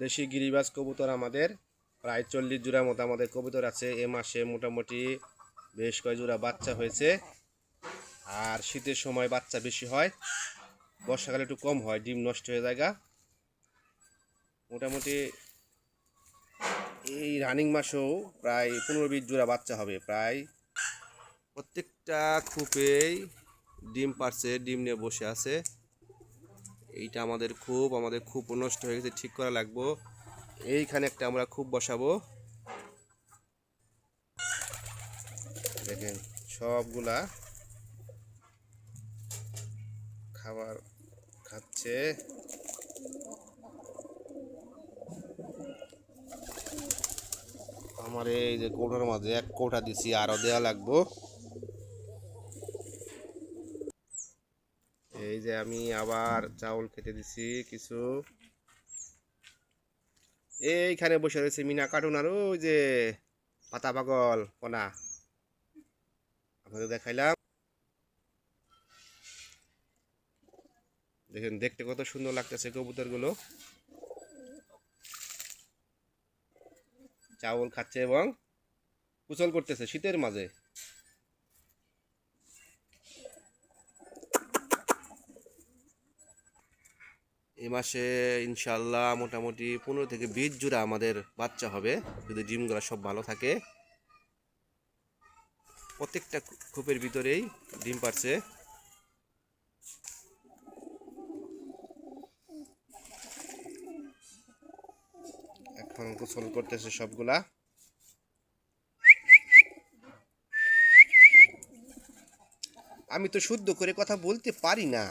দেশি গিরিবাজ কবুতর আমাদের। প্রায় চল্লিশ জোড়া মতো আমাদের কবুতর আছে। এ মাসে মোটামুটি বেশ কয় জোড়া বাচ্চা হয়েছে। আর শীতের সময় বাচ্চা বেশি হয়। বর্ষাকালে একটু কম হয়, ডিম নষ্ট হয়ে জায়গা মোটামুটি এই রানিং মাসেও প্রায় পনেরো বিশ জোড়া বাচ্চা হবে। প্রায় প্রত্যেকটা খুপেই ডিম পারছে, ডিম নিয়ে বসে আছে। এইটা আমাদের খুব আমাদের খুব নষ্ট হয়ে গেছে, ঠিক করা লাগবো। এইখানে একটা আমরা খুব বসাবো। দেখেন, সবগুলা খাবার খাচ্ছে। আমার এই যে কৌটার মাঝে এক কৌটা দিছি আরও দেওয়া লাগবো। যে আমি আবার চাউল খেতে দিছি, কিছু। এইখানে বসে রয়েছে মিনা কার্টুন আর ওই যে পাতা পাগল কোনা আপনাদের দেখাইলাম। দেখেন, দেখতে কত সুন্দর লাগতেছে কবুতরগুলো। চাউল খাচ্ছে এবং কুচল করতেছে শীতের মাঝে। এই মাসে ইনশাল্লাহ মোটামুটি পনেরো থেকে বিশ জোড়া আমাদের বাচ্চা হবে, যদি ডিমগুলো সব ভালো থাকে। প্রত্যেকটা খোপের ভিতরেই ডিম পারছে। এখন গোসল করতেছে সবগুলা। আমি তো শুদ্ধ করে কথা বলতে পারি না।